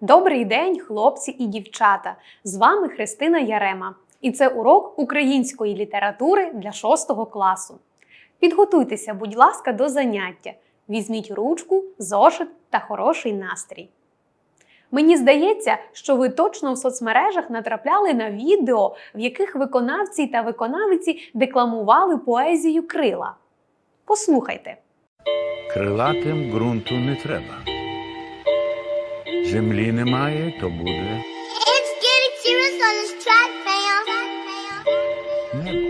Добрий день, хлопці і дівчата! З вами Христина Ярема, і це урок української літератури для 6 класу. Підготуйтеся, будь ласка, до заняття. Візьміть ручку, зошит та хороший настрій. Мені здається, що ви точно в соцмережах натрапляли на відео, в яких виконавці та виконавиці декламували поезію крила. Послухайте. Крилатим ґрунту не треба. Землі немає, то буде It's getting serious on this track, fam. небо.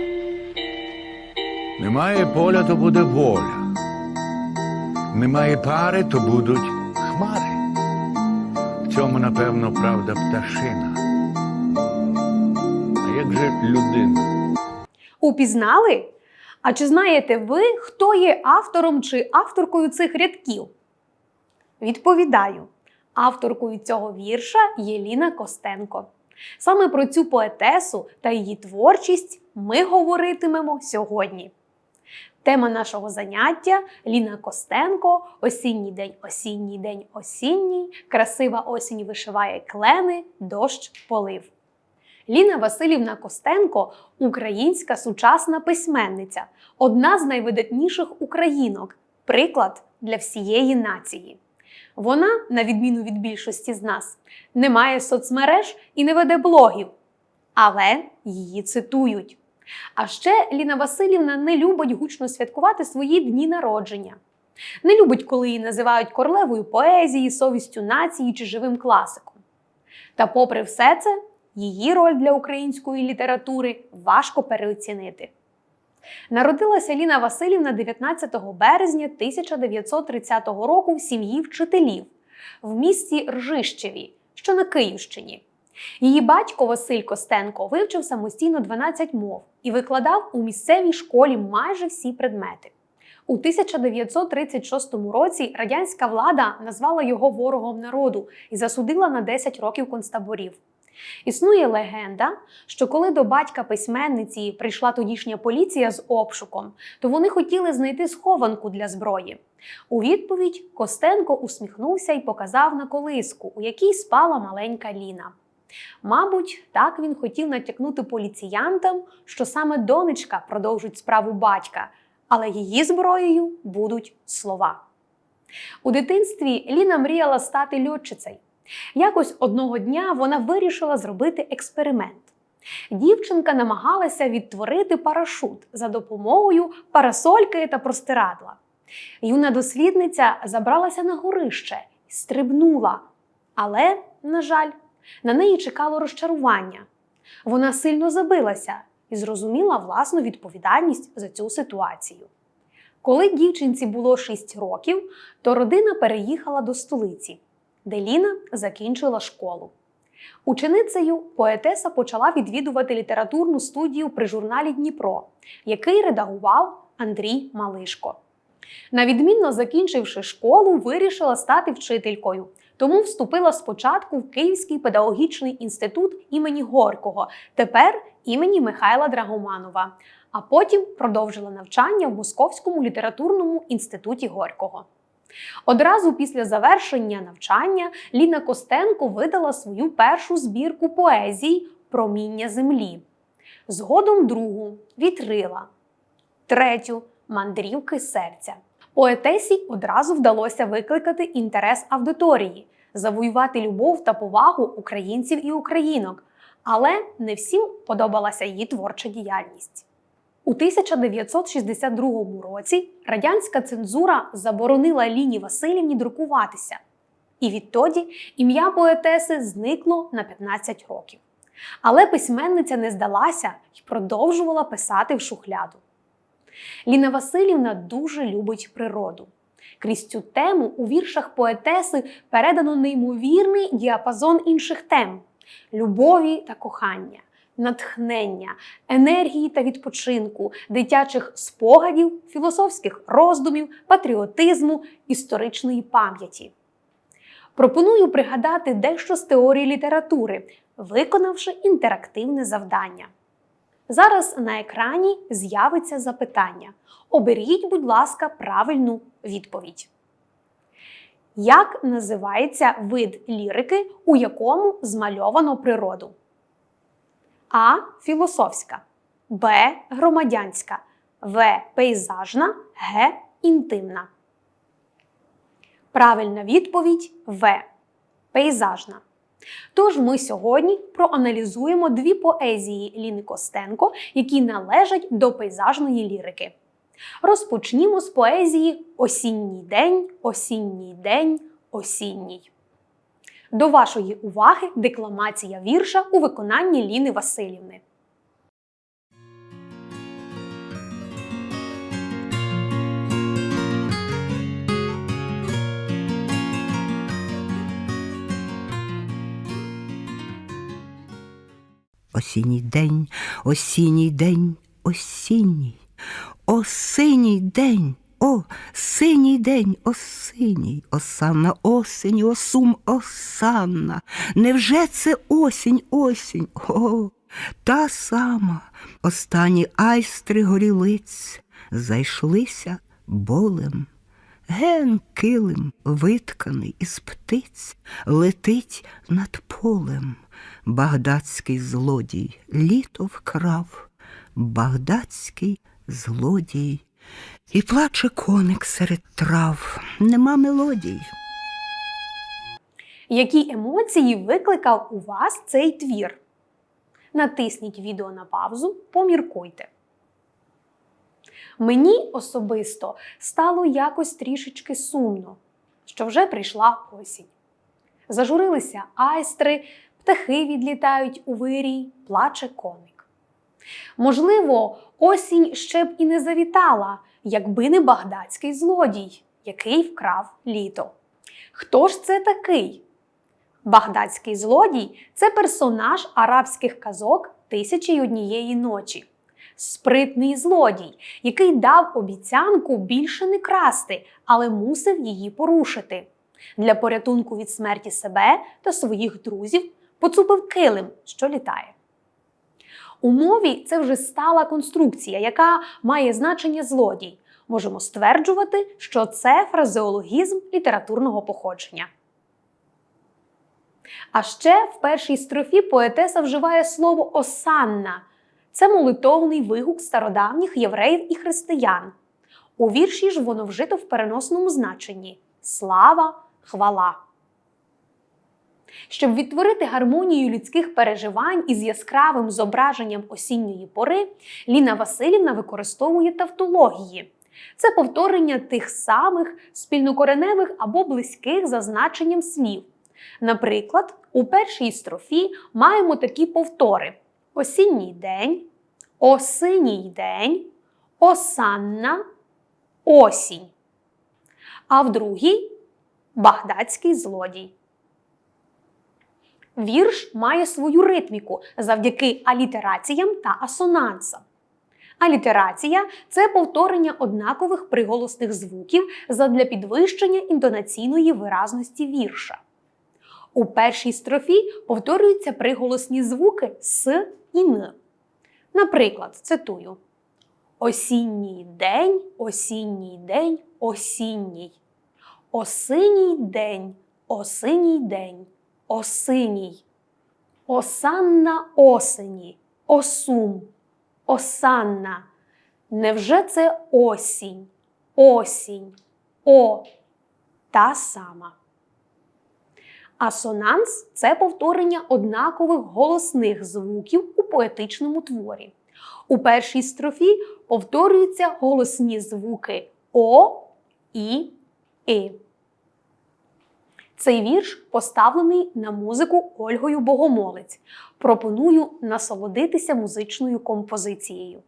Немає поля, то буде воля. Немає пари, то будуть хмари. В цьому, напевно, правда пташина. А як же людина? Упізнали? А чи знаєте ви, хто є автором чи авторкою цих рядків? Відповідаю, авторкою цього вірша є Ліна Костенко. Саме про цю поетесу та її творчість ми говоритимемо сьогодні. Тема нашого заняття Ліна Костенко, осінній день, осінній день, осінній, красива осінь вишиває клени, дощ полив. Ліна Васильівна Костенко українська сучасна письменниця, одна з найвидатніших українок, приклад для всієї нації. Вона, на відміну від більшості з нас, не має соцмереж і не веде блогів, але її цитують. А ще Ліна Васильівна не любить гучно святкувати свої дні народження. Не любить, коли її називають королевою поезії, совістю нації чи живим класиком. Та, попри все це, її роль для української літератури важко переоцінити. Народилася Ліна Васильівна 19 березня 1930 року в сім'ї вчителів в місті Ржищеві, що на Київщині. Її батько Василь Костенко вивчив самостійно 12 мов і викладав у місцевій школі майже всі предмети. У 1936 році радянська влада назвала його ворогом народу і засудила на 10 років концтаборів. Існує легенда, що коли до батька письменниці прийшла тодішня поліція з обшуком, то вони хотіли знайти схованку для зброї. У відповідь Костенко усміхнувся і показав на колиску, у якій спала маленька Ліна. Мабуть, так він хотів натякнути поліціянтам, що саме донечка продовжить справу батька, але її зброєю будуть слова. У дитинстві Ліна мріяла стати льотчицею. Якось одного дня вона вирішила зробити експеримент. Дівчинка намагалася відтворити парашут за допомогою парасольки та простирадла. Юна дослідниця забралася на горище і стрибнула. Але, на жаль, на неї чекало розчарування. Вона сильно забилася і зрозуміла власну відповідальність за цю ситуацію. Коли дівчинці було 6 років, то родина переїхала до столиці, де Ліна закінчила школу. Ученицею поетеса почала відвідувати літературну студію при журналі Дніпро, який редагував Андрій Малишко. На відмінно закінчивши школу, вирішила стати вчителькою, тому вступила спочатку в Київський педагогічний інститут імені Горького, тепер імені Михайла Драгоманова, а потім продовжила навчання в Московському літературному інституті Горького. Одразу після завершення навчання Ліна Костенко видала свою першу збірку поезій Проміння землі, згодом другу Вітрила, третю Мандрівки серця. Поетесі одразу вдалося викликати інтерес аудиторії, завоювати любов та повагу українців і українок, але не всім подобалася її творча діяльність. У 1962 році радянська цензура заборонила Ліні Васильівні друкуватися, і відтоді ім'я поетеси зникло на 15 років. Але письменниця не здалася і продовжувала писати в шухляду. Ліна Васильівна дуже любить природу. Крізь цю тему у віршах поетеси передано неймовірний діапазон інших тем любові та кохання, натхнення, енергії та відпочинку, дитячих спогадів, філософських роздумів, патріотизму, історичної пам'яті. Пропоную пригадати дещо з теорії літератури, виконавши інтерактивне завдання. Зараз на екрані з'явиться запитання. Оберіть, будь ласка, правильну відповідь. Як називається вид лірики, у якому змальовано природу? А. Філософська, Б. Громадянська, В. Пейзажна, Г. Інтимна. Правильна відповідь В. Пейзажна. Тож ми сьогодні проаналізуємо дві поезії Ліни Костенко, які належать до пейзажної лірики. Розпочнімо з поезії Осінній день, осінній день, осінній. До вашої уваги декламація вірша у виконанні Ліни Васильівни. Осінній день, осінній день, осінній, о синій день, о синій день, о синій, осанна осені, о сум осанна. Невже це осінь, осінь? О, та сама. Останні айстри горілиць зайшлися болем. Ген килим, витканий із птиць, летить над полем. Багдадський злодій літо вкрав, багдадський злодій. І плаче коник серед трав, нема мелодій. Які емоції викликав у вас цей твір? Натисніть відео на паузу, поміркуйте. Мені особисто стало якось трішечки сумно, що вже прийшла осінь. Зажурилися айстри, птахи відлітають у вирій, плаче коник. Можливо, осінь ще б і не завітала, якби не багдадський злодій, який вкрав літо. Хто ж це такий? Багдадський злодій це персонаж арабських казок Тисячі й однієї ночі. Спритний злодій, який дав обіцянку більше не красти, але мусив її порушити. Для порятунку від смерті себе та своїх друзів поцупив килим, що літає. У мові це вже стала конструкція, яка має значення злодій. Можемо стверджувати, що це фразеологізм літературного походження. А ще в першій строфі поетеса вживає слово осанна. Це молитовний вигук стародавніх євреїв і християн. У вірші ж воно вжито в переносному значенні слава, хвала. Щоб відтворити гармонію людських переживань із яскравим зображенням осінньої пори, Ліна Васильівна використовує тавтології. Це повторення тих самих спільнокореневих або близьких за значенням слів. Наприклад, у першій строфі маємо такі повтори: осінній день, осиній день, осанна, осінь. А в другій багдадський злодій. Вірш має свою ритміку завдяки алітераціям та асонансам. Алітерація це повторення однакових приголосних звуків задля підвищення інтонаційної виразності вірша. У першій строфі повторюються приголосні звуки с і н. Наприклад, цитую: Осінній день, осінній день, осінній. Осиній день, осиній день, осиній. Осанна осені, осум, осанна. Невже це осінь, осінь, о, та сама. Асонанс це повторення однакових голосних звуків у поетичному творі. У першій строфі повторюються голосні звуки О, І, И. Цей вірш поставлений на музику Ольгою Богомолець. Пропоную насолодитися музичною композицією.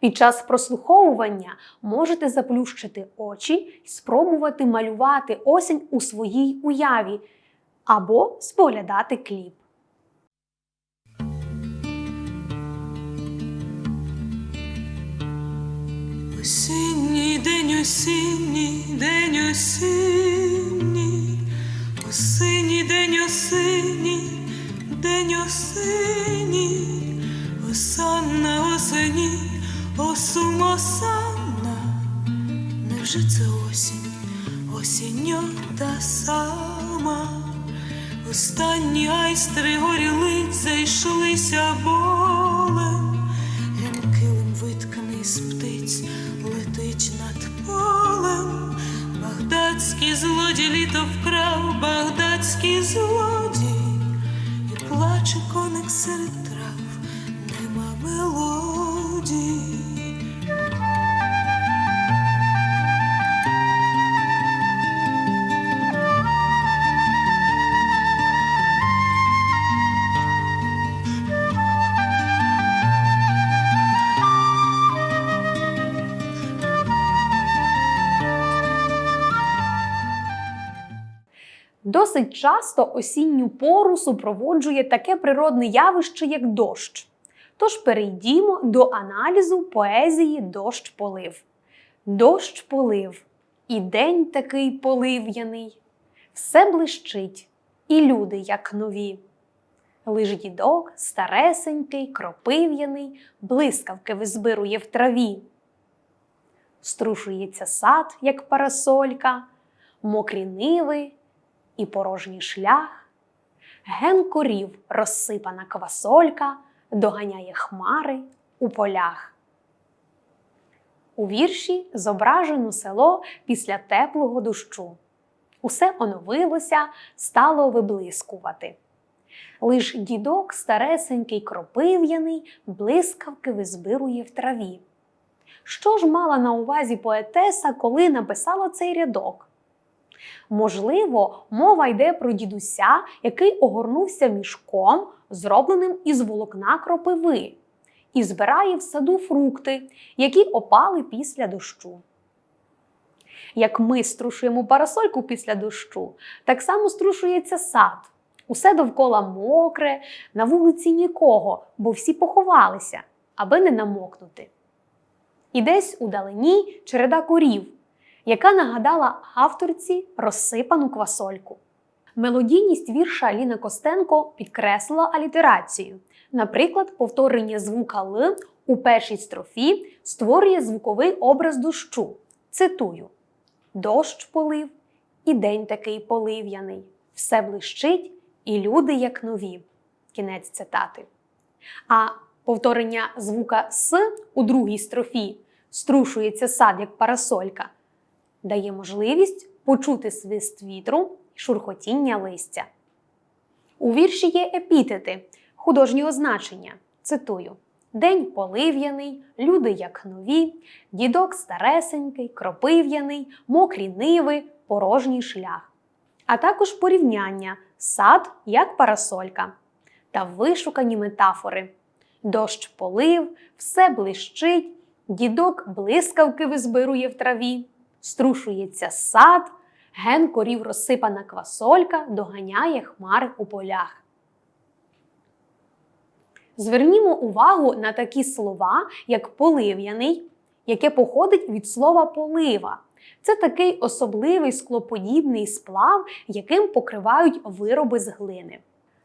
Під час прослуховування можете заплющити очі і спробувати малювати осінь у своїй уяві або споглядати кліп. Осінній день, осінній день, осінній, осінній, день осінній, осанна осені, осум осанна. Невже це осінь, осінь? та сама. Останні айстри горілиць зайшлися болем, Генкилим витканий з птиць летить над полем. Багдадський злодій літо вкрав, багдадський злодій, і плаче коник серед трав, нема мелодій. Досить часто осінню пору супроводжує таке природне явище, як дощ. Тож перейдімо до аналізу поезії Дощ полив. Дощ полив, і день такий полив'яний, все блищить, і люди, як нові. Лиш дідок, старесенький, кропив'яний, блискавки визбирує в траві. Струшується сад, як парасолька, мокрі ниви і порожній шлях. Ген корів розсипана квасолька, доганяє хмари у полях. У вірші зображено село після теплого дощу. Усе оновилося, стало виблискувати. Лиш дідок старесенький кропив'яний, блискавки визбирує в траві. Що ж мала на увазі поетеса, коли написала цей рядок? Можливо, мова йде про дідуся, який огорнувся мішком, зробленим із волокна кропиви, і збирає в саду фрукти, які опали після дощу. Як ми струшуємо парасольку після дощу, так само струшується сад. Усе довкола мокре, на вулиці нікого, бо всі поховалися, аби не намокнути. І десь у далині череда корів, яка нагадала авторці розсипану квасольку. Мелодійність вірша Аліна Костенко підкреслила алітерацію. Наприклад, повторення звука Л у першій строфі створює звуковий образ дощу. Цитую: Дощ полив, і день такий полив'яний, все блищить, і люди як нові. Кінець цитати. А повторення звука С у другій строфі струшується сад як парасолька, дає можливість почути свист вітру і шурхотіння листя. У вірші є епітети художнього значення. Цитую: День полив'яний, люди як нові, дідок старесенький, кропив'яний, мокрі ниви, порожній шлях. А також порівняння сад як парасолька та вишукані метафори. Дощ полив, все блищить, дідок блискавки визбирує в траві, струшується сад, ген корів розсипана квасолька доганяє хмари у полях. Звернімо увагу на такі слова, як полив'яний, яке походить від слова полива. Це такий особливий склоподібний сплав, яким покривають вироби з глини.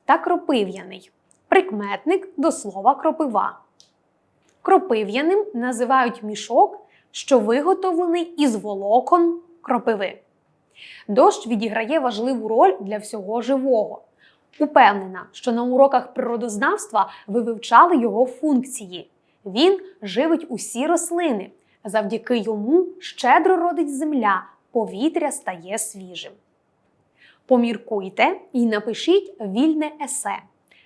Та кропив'яний прикметник до слова кропива. Кропив'яним називають мішок, що виготовлений із волокон кропиви. Дощ відіграє важливу роль для всього живого. Упевнена, що на уроках природознавства ви вивчали його функції. Він живить усі рослини. Завдяки йому щедро родить земля, повітря стає свіжим. Поміркуйте і напишіть вільне есе.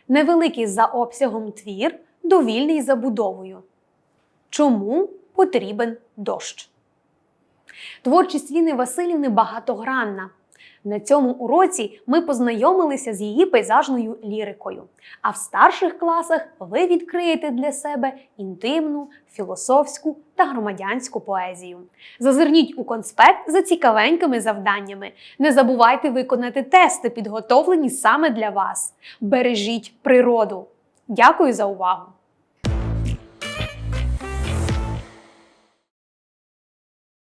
Невеликий за обсягом твір, довільний за будовою. Чому потрібен дощ? Творчість Ліни Васильівни багатогранна. На цьому уроці ми познайомилися з її пейзажною лірикою. А в старших класах ви відкриєте для себе інтимну, філософську та громадянську поезію. Зазирніть у конспект за цікавенькими завданнями. Не забувайте виконати тести, підготовлені саме для вас. Бережіть природу. Дякую за увагу!